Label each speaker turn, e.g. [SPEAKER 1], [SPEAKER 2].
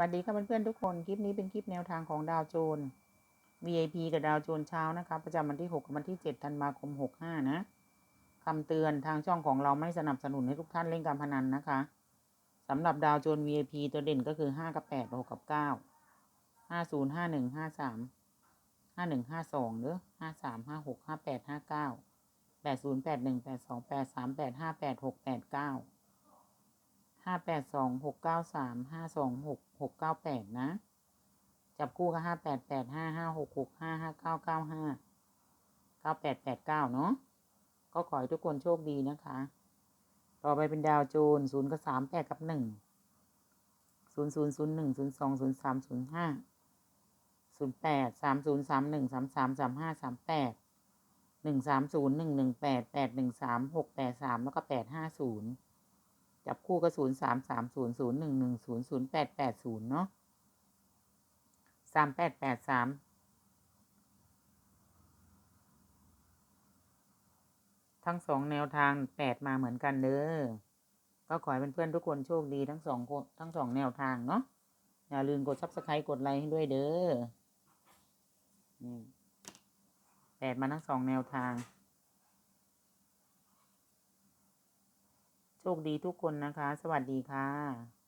[SPEAKER 1] วัสดีค่ะเพื่อนๆทุกคน คลิปนี้เป็นคลิปแนวทางของดาวโจน VIP กับดาวโจนเช้านะคะ ประจำวันที่ 6 กับวันที่ 7 ธันวาคม 65 นะคำเตือนทางช่องของเราไม่สนับสนุนให้ทุกท่านเล่นการพนันนะคะสำหรับดาวโจน VIP ตัวเด่นก็คือ 5 กับ 8 6 กับ 9 50 51 53 51 52หรือ53 56 58 59 80 81 82 83 85 86 89 ห้าแปดสองหกเก้าสามห้าสองหกหกเก้าแปดนะ จับคู่ก็ห้าแปดแปดห้าห้าหกหกห้าห้าเก้าเก้าห้าเก้าแปดแปดเก้าเนาะก็ขอให้ทุกคนโชคดีนะคะ ต่อไปเป็นดาวโจนศูนย์กับสามแปดกับหนึ่งศูนย์ศูนย์ศูนย์หนึ่งศูนย์สองศูนย์สามศูนย์ห้าศูนย์แปดสามศูนย์สามหนึ่งสามสามสามห้าสามแปดหนึ่งสามศูนย์หนึ่งหนึ่งแปดแปดหนึ่งสามหกแปดสามแล้วก็แปดห้าศูนย์ จับคู่ก็ศูนย์สามสามศูนย์ศูนย์หนึ่งหนึ่งศูนย์ศูนย์แปดแปดศูนย์เนาะสามแปดแปดสามทั้งสองแนวทางแปดมาเหมือนกันเด้อ ก็ขอให้เพื่อนๆทุกคนโชคดีทั้งสองทั้งสองแนวทางเนาะ อย่าลืมกดซับสไครต์กดไลค์ให้ด้วยเด้อแปดมาทั้งสองแนวทาง โชคดีทุกคนนะคะ สวัสดีค่ะ